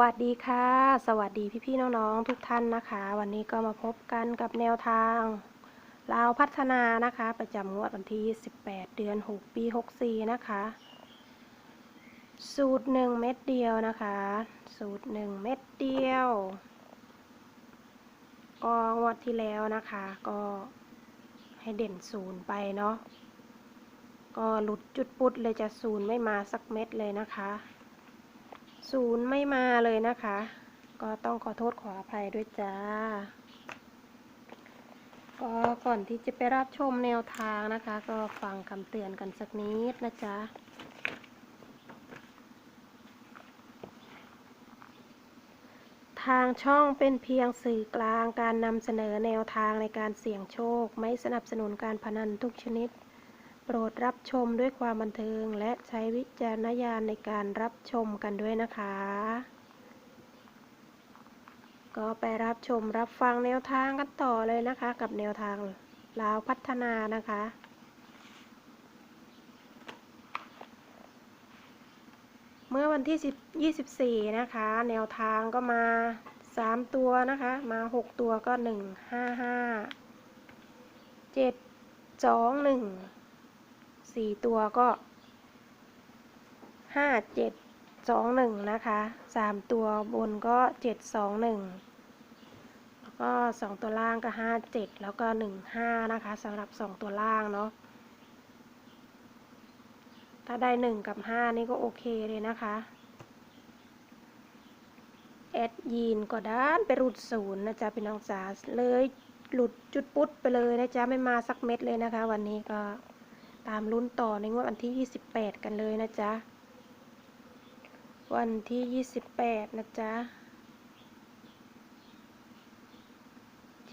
วัสดีค่ะ สวัสดีพี่ๆน้องๆทุกท่านนะคะ วันนี้ก็มาพบกันกับแนวทางลาวพัฒนานะคะ ประจำงวดวันที่ 18 เดือน 6 ปี 64 นะคะ สูตร 1 เม็ดเดียวนะคะ สูตร 1 เม็ดเดียว ก็งวดที่แล้วนะคะ ก็ให้เด่นศูนย์ไปเนาะก็หลุดจุดปุดเลยจะศูนย์ไม่มาสักเม็ดเลยนะคะ ศูนย์ไม่มาเลยนะคะ ก็ต้องขอโทษขออภัยด้วยจ้า ก็ก่อนที่จะไปรับชมแนวทางนะคะ ก็ฟังคำเตือนกันสักนิดนะจ๊ะทางช่องเป็นเพียงสื่อกลางการนำเสนอแนวทางในการเสี่ยงโชค ไม่สนับสนุนการพนันทุกชนิด โปรดรับชมด้วยความบันเทิง และใช้วิจารณญาณในการรับชมกันด้วยนะคะ ก็ไปรับชมรับฟังแนวทางกันต่อเลยนะคะ กับแนวทางลาวพัฒนานะคะเมื่อวันที่ 10 24 นะคะ แนวทางก็มา 3 ตัวนะคะ มา 6 ตัวก็ 1 5 5 7 2 1 สี่ตัวก็ห้าเจ็ดสองหนึ่งนะคะสามตัวบนก็เจ็ดสองหนึ่งแล้วก็สองตัวล่างก็ห้าเจ็ดแล้วก็หนึ่งห้านะคะสำหรับสองตัวล่างเนาะถ้าได้หนึ่งกับห้านี่ก็โอเคเลยนะคะแอดยีนก็ด้านไปรุดศูนย์นะจ๊ะพี่น้องจ๋าเลยหลุดจุดปุ๊ดไปเลยนะจ๊ะไม่มาสักเม็ดเลยนะคะ วันนี้ก็ ตามลุ้นต่อในงวดวันที่ 28 กันเลยนะจ๊ะ วันที่ 28 นะจ๊ะ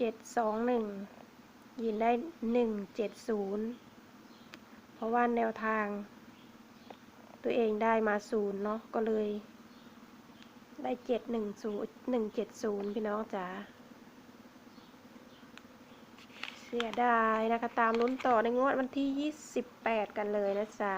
721 ยินได้ 170 เพราะว่าแนวทาง ตัวเองได้มาศูนย์เนาะ ก็เลย ได้ 710 170 พี่น้องจ๋าเสียดายนะคะ ตามลุ้นต่อในงวดวันที่ 28 กันเลยนะจ๊ะ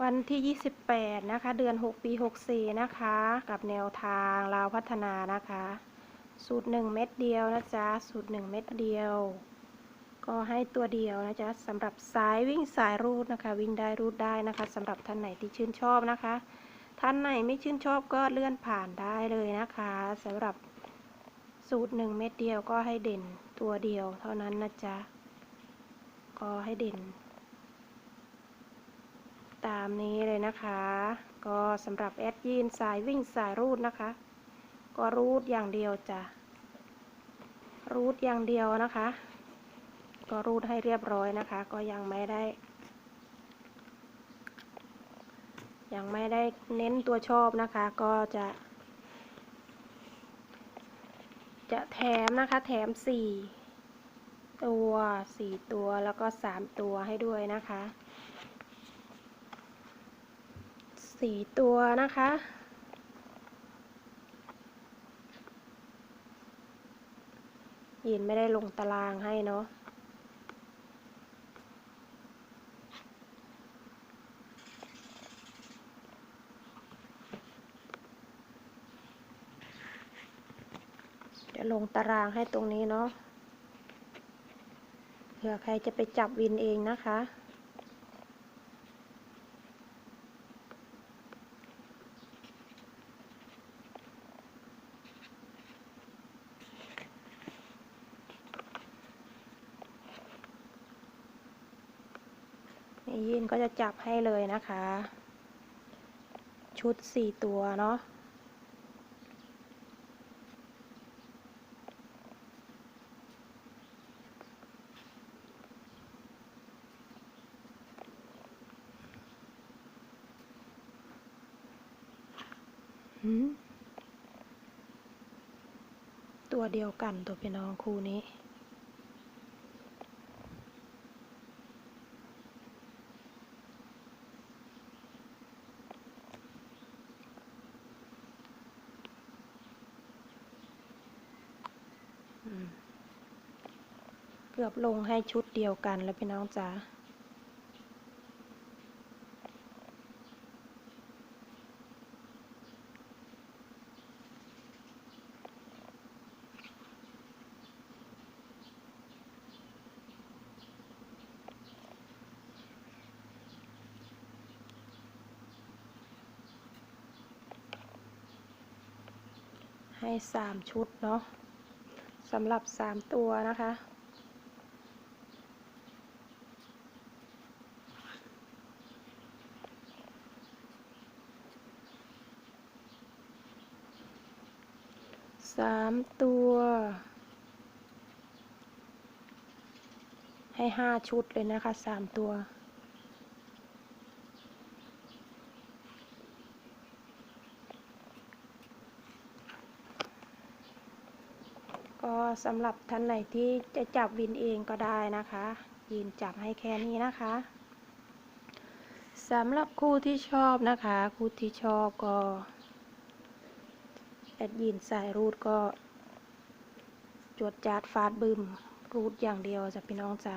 วันที่ 28 นะคะ เดือน 6 ปี 64 นะคะ กับแนวทางลาวพัฒนานะคะ สูตร 1 เม็ดเดียวนะจ๊ะ สูตร 1 เม็ดเดียว ก็ให้ตัวเดียวนะจ๊ะสำหรับสายวิ่งสายรูดนะคะ วิ่งได้รูดได้นะคะสำหรับท่านไหนที่ชื่นชอบนะคะ ท่านไหนไม่ชื่นชอบก็เลื่อนผ่านได้เลยนะคะสำหรับสูตรหนึ่งเม็ดเดียวก็ให้เด่นตัวเดียวเท่านั้นนะจ๊ะก็ให้เด่น ตามนี้เลยนะคะ ก็สำหรับแอดยีนสายวิ่งสายรูดนะคะ ก็รูดอย่างเดียวจ้ะรูดอย่างเดียวนะคะ ก็รูดให้เรียบร้อยนะคะ ก็ยังไม่ได้ ยังไม่ได้เน้นตัวชอบนะคะ ก็จะ จะแถมนะคะ แถมสี่ตัวสี่ตัวแล้วก็สามตัวให้ด้วยนะคะสี่ตัวนะคะยินไม่ได้ลงตารางให้เนาะ ลงตารางให้ตรงนี้เนาะเผื่อใครจะไปจับวินเองนะคะ ยินก็จะจับให้เลยนะคะ ชุดสี่ตัวเนาะ ตัวเดียวกันตัวพี่น้องคู่นี้ เกือบลงให้ชุดเดียวกันแล้วพี่น้องจ๋า ให้สามชุดเนาะสำหรับสามตัวนะคะ สามตัว ให้ห้าชุดเลยนะคะสามตัว ก็สำหรับท่านไหนที่จะจับวินเองก็ได้นะคะยินจับให้แค่นี้นะคะสำหรับคู่ที่ชอบนะคะคู่ที่ชอบก็แอดยินสายรูดก็ จวดจาดฟาดบึมรูดอย่างเดียวจ้ะพี่น้องจ๋า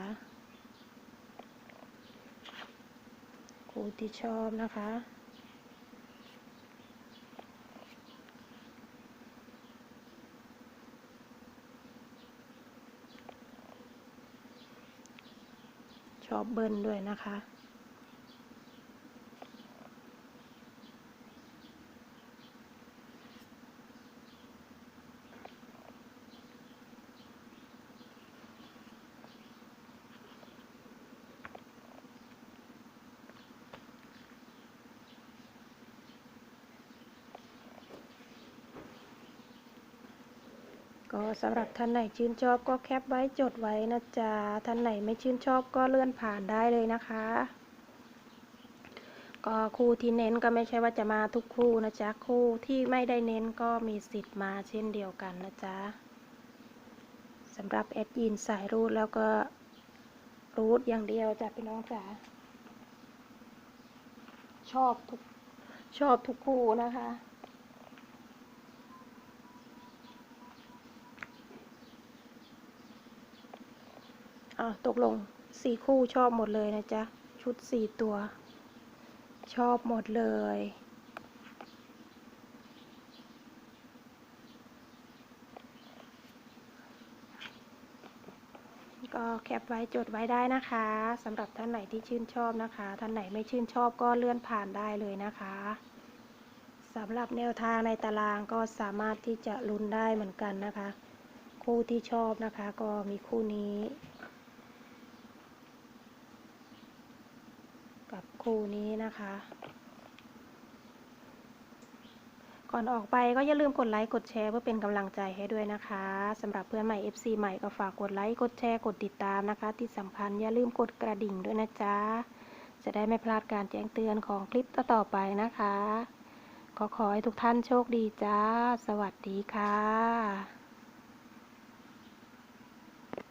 คู่ที่ชอบนะคะ ชอบเบิ้ลด้วยนะคะ ก็สำหรับท่านไหนชื่นชอบก็แคปไว้จดไว้นะจ๊ะ ท่านไหนไม่ชื่นชอบก็เลื่อนผ่านได้เลยนะคะ ก็คู่ที่เน้นก็ไม่ใช่ว่าจะมาทุกคู่นะจ๊ะ คู่ที่ไม่ได้เน้นก็มีสิทธิ์มาเช่นเดียวกันนะจ๊ะสำหรับแอดยินสายรูดแล้วก็รูดอย่างเดียวจ้ะพี่น้องจ๋าชอบทุกชอบทุกคู่นะคะ อะตกลงสี่คู่ชอบหมดเลยนะจ๊ะ ชุดสี่ตัว ชอบหมดเลย ก็แคปไว้จดไว้ได้นะคะสำหรับท่านไหนที่ชื่นชอบนะคะ ท่านไหนไม่ชื่นชอบก็เลื่อนผ่านได้เลยนะคะสำหรับแนวทางในตารางก็สามารถที่จะลุ้นได้เหมือนกันนะคะ คู่ที่ชอบนะคะก็มีคู่นี้ กับคู่นี้นะคะ ก่อนออกไปก็อย่าลืมกดไลค์กดแชร์เพื่อเป็นกำลังใจให้ด้วยนะคะสำหรับเพื่อนใหม่ FC ใหม่ก็ฝากกดไลค์กดแชร์กดติดตามนะคะ ที่สำคัญอย่าลืมกดกระดิ่งด้วยนะจ๊ะจะได้ไม่พลาดการแจ้งเตือนของคลิปต่อๆไปนะคะก็ขอให้ทุกท่านโชคดีจ้า สวัสดีค่ะ